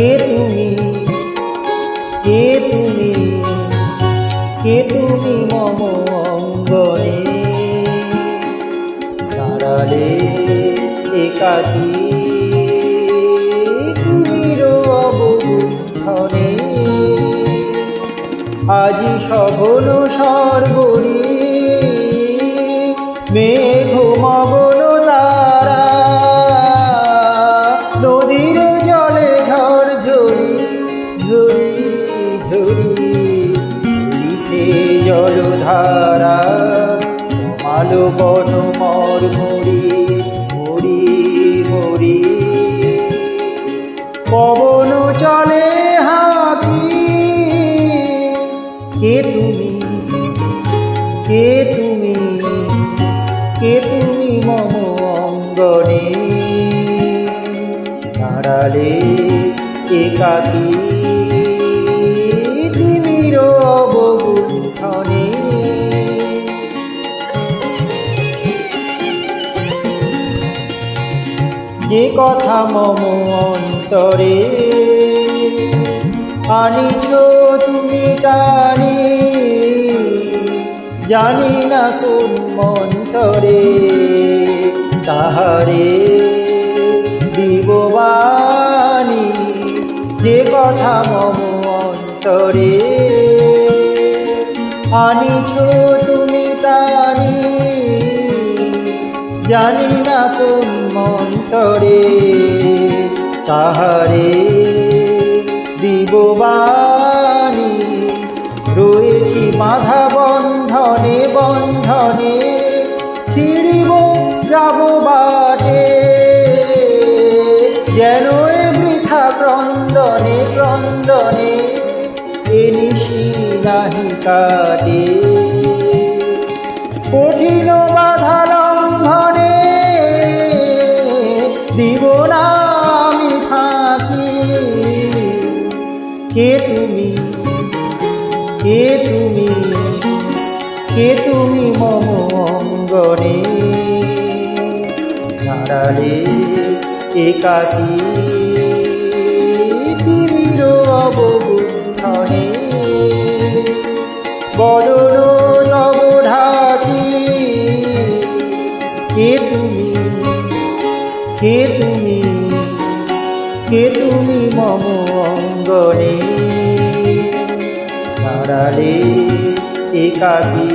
কে তুমি? কে তুমি? কে তুমি মম অঙ্গনে? দাঁড়ালে তুমির আজি সবন সর্বরি। মেঘ মগন মালো বন মর মরি মরি মরি পবন চলে হাতি। কে তুমি? কে তুমি? কে তুমি মম অঙ্গনে? দাঁড়ালে একাকি যে কথা মম অন্তরে আনিছ তুমি টানি, জানি না কোন মন্তরে তাহারে দিববাণী যে কথা মম অন্তরে আনিছ তুমি জানি না কোন মন্তরে তাহারে দিববাণী রয়েছি মাধা বন্ধনে বন্ধনে ছিড়িব, যাব বাটে। যেন এ বৃথা ক্রন্দনে ক্রন্দনে, এ নাহি কাটে। কঠিন কে তুমি? কে তুমি? কে তুমি মম অঙ্গনে দাঁড়ালে একাকি। তিমির অবগুণ্ঠনে বদন তব কে তুমি? কে তুমি? কে তুমি মম অঙ্গনে। হারালে একাকি